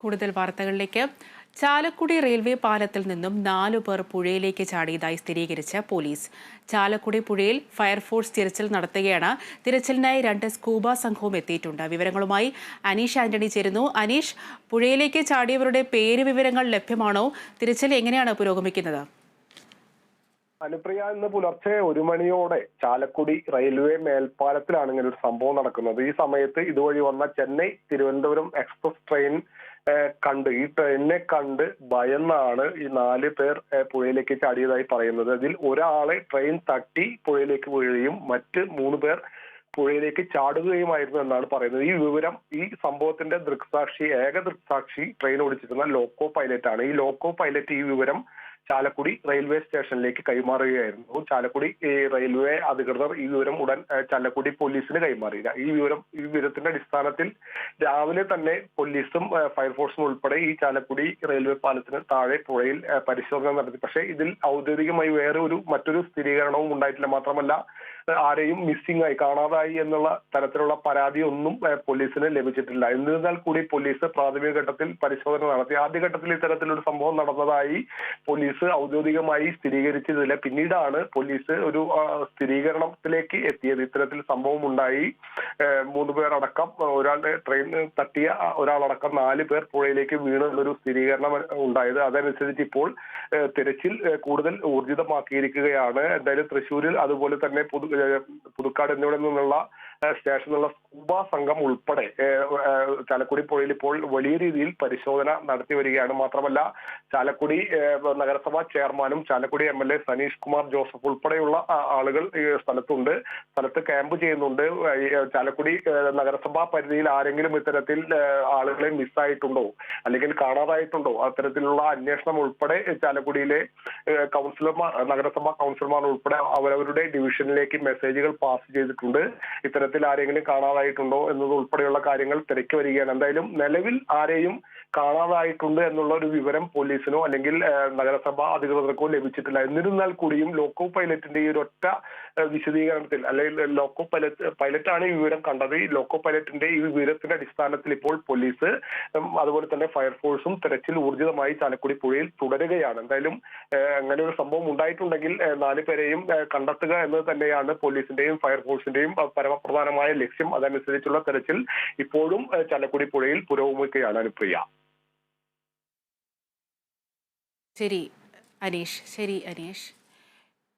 കൂടുതൽ വാർത്തകളിലേക്ക്. ചാലക്കുടി റെയിൽവേ പാലത്തിൽ നിന്നും നാലു പേർ പുഴയിലേക്ക് ചാടിയതായി സ്ഥിരീകരിച്ച പോലീസ്. ചാലക്കുടി പുഴയിൽ ഫയർഫോഴ്സ് തിരച്ചിൽ നടത്തുകയാണ്. തിരച്ചിലിനായി രണ്ട് സ്കൂബ സംഘവും എത്തിയിട്ടുണ്ട്. വിവരങ്ങളുമായി അനീഷ് ആന്റണി ചേരുന്നു. അനീഷ് പുഴയിലേക്ക് ചാടിയവരുടെ പേര് വിവരങ്ങൾ ലഭ്യമാണോ? തിരച്ചിൽ എങ്ങനെയാണ് പുരോഗമിക്കുന്നത്? അനുപ്രിയ ഇന്ന് പുലർച്ചെ ഒരു മണിയോടെ ചാലക്കുടി റെയിൽവേ മേൽപ്പാലത്തിലാണ് ഇങ്ങനെ ഒരു സംഭവം നടക്കുന്നത്. ഈ സമയത്ത് ഇതുവഴി വന്ന ചെന്നൈ തിരുവനന്തപുരം എക്സ്പ്രസ് ട്രെയിൻ കണ്ട്. ഈ ട്രെയിനിനെ കണ്ട് ഭയന്നാണ് ഈ നാല് പേർ പുഴയിലേക്ക് ചാടിയതായി പറയുന്നത്. അതിൽ ഒരാളെ ട്രെയിൻ തട്ടി പുഴയിലേക്ക് വീഴുകയും മറ്റ് മൂന്ന് പേർ പുഴയിലേക്ക് ചാടുകയുമായിരുന്നു എന്നാണ് പറയുന്നത്. ഈ വിവരം ഈ സംഭവത്തിന്റെ ദൃക്സാക്ഷി ഏക ദൃക്സാക്ഷി ട്രെയിൻ ഓടിച്ചിരുന്ന ലോക്കോ പൈലറ്റ് ആണ് ഈ ലോക്കോ പൈലറ്റ് ഈ വിവരം ചാലക്കുടി റെയിൽവേ സ്റ്റേഷനിലേക്ക് കൈമാറുകയായിരുന്നു. ചാലക്കുടി ഈ റെയിൽവേ അധികൃതർ ഈ വിവരം ഉടൻ ചാലക്കുടി പോലീസിന് കൈമാറിയില്ല. ഈ വിവരം ഈ വിവരത്തിന്റെ അടിസ്ഥാനത്തിൽ രാവിലെ തന്നെ പോലീസും ഫയർഫോഴ്സും ഉൾപ്പെടെ ഈ ചാലക്കുടി റെയിൽവേ പാലത്തിന് താഴെ പുഴയിൽ പരിശോധന നടത്തി. പക്ഷേ ഇതിൽ ഔദ്യോഗികമായി വേറെ ഒരു മറ്റൊരു സ്ഥിരീകരണവും ഉണ്ടായിട്ടില്ല. മാത്രമല്ല ആരെയും മിസ്സിംഗ് ആയി കാണാതായി എന്നുള്ള തരത്തിലുള്ള പരാതി ഒന്നും പോലീസിന് ലഭിച്ചിട്ടില്ല. എന്നിരുന്നാൽ കൂടി പോലീസ് പ്രാഥമിക ഘട്ടത്തിൽ പരിശോധന നടത്തി. ആദ്യഘട്ടത്തിൽ ഇത്തരത്തിലൊരു സംഭവം നടന്നതായി പോലീസ് ഔദ്യോഗികമായി സ്ഥിരീകരിച്ചതില്ല പിന്നീടാണ് പോലീസ് ഒരു സ്ഥിരീകരണത്തിലേക്ക് എത്തിയത്. ഇത്തരത്തിൽ സംഭവം ഉണ്ടായി. മൂന്ന് പേരടക്കം ഒരാളുടെ ട്രെയിൻ തട്ടിയ ഒരാളടക്കം നാല് പേർ പുഴയിലേക്ക് വീണു എന്നൊരു സ്ഥിരീകരണം ഉണ്ടായത്. അതനുസരിച്ച് ഇപ്പോൾ തിരച്ചിൽ കൂടുതൽ ഊർജിതമാക്കിയിരിക്കുകയാണ്. എന്തായാലും തൃശ്ശൂരിൽ അതുപോലെ തന്നെ പുതു പുതുക്കാട് എന്നിവിടെ നിന്നുള്ള ഏഹ്, സ്റ്റേഷനിലുള്ള സ്കൂബ സംഘം ഉൾപ്പെടെ ചാലക്കുടി പുഴയിൽ ഇപ്പോൾ വലിയ രീതിയിൽ പരിശോധന നടത്തി വരികയാണ്. മാത്രമല്ല ചാലക്കുടി നഗരസഭാ ചെയർമാനും Chalakudy M L A Saneesh Kumar Joseph ഉൾപ്പെടെയുള്ള ആളുകൾ സ്ഥലത്തുണ്ട്. സ്ഥലത്ത് ക്യാമ്പ് ചെയ്യുന്നുണ്ട്. ചാലക്കുടി നഗരസഭാ പരിധിയിൽ ആരെങ്കിലും ഇത്തരത്തിൽ ആളുകളെ മിസ്സായിട്ടുണ്ടോ? അല്ലെങ്കിൽ കാണാതായിട്ടുണ്ടോ? അത്തരത്തിലുള്ള അന്വേഷണം ഉൾപ്പെടെ ചാലക്കുടിയിലെ കൗൺസിലർമാർ നഗരസഭാ കൗൺസിലർമാർ ഉൾപ്പെടെ അവരവരുടെ ഡിവിഷനിലേക്ക് മെസ്സേജുകൾ പാസ് ചെയ്തിട്ടുണ്ട്. ഇത്തരത്തിൽ ആരെങ്കിലും കാണാതായിട്ടുണ്ടോ എന്നത് ഉൾപ്പെടെയുള്ള കാര്യങ്ങൾ തിരക്കി വരികയാണ്. എന്തായാലും നിലവിൽ ആരെയും കാണാതായിട്ടുണ്ട് എന്നുള്ള ഒരു വിവരം പോലീസിനോ അല്ലെങ്കിൽ നഗരസഭാ അധികൃതർക്കോ ലഭിച്ചിട്ടില്ല. എന്നിരുന്നാൽ കൂടിയും ലോക്കോ പൈലറ്റിന്റെ ഈ ഒരൊറ്റ വിശദീകരണത്തിൽ അല്ലെങ്കിൽ ലോക്കോ പൈലറ്റ് പൈലറ്റാണ് ഈ വിവരം കണ്ടത്. ഈ ലോക്കോ പൈലറ്റിന്റെ ഈ വിവരത്തിന്റെ അടിസ്ഥാനത്തിൽ ഇപ്പോൾ പോലീസ് അതുപോലെ തന്നെ ഫയർഫോഴ്സും തെരച്ചിൽ ഊർജിതമായി ചാലക്കുടി പുഴയിൽ തുടരുകയാണ്. എന്തായാലും അങ്ങനെ ഒരു സംഭവം ഉണ്ടായിട്ടുണ്ടെങ്കിൽ നാല് പേരെയും കണ്ടെത്തുക എന്നത് തന്നെയാണ് പോലീസിന്റെയും ഫയർഫോഴ്സിന്റെയും പരമപ്രധാനമായ ലക്ഷ്യം. അതനുസരിച്ചുള്ള തെരച്ചിൽ ഇപ്പോഴും ചാലക്കുടി പുഴയിൽ പുരോഗമിക്കുകയാണ് അനുപ്രിയ. ശരി അനീഷ്. ശരി അനീഷ്.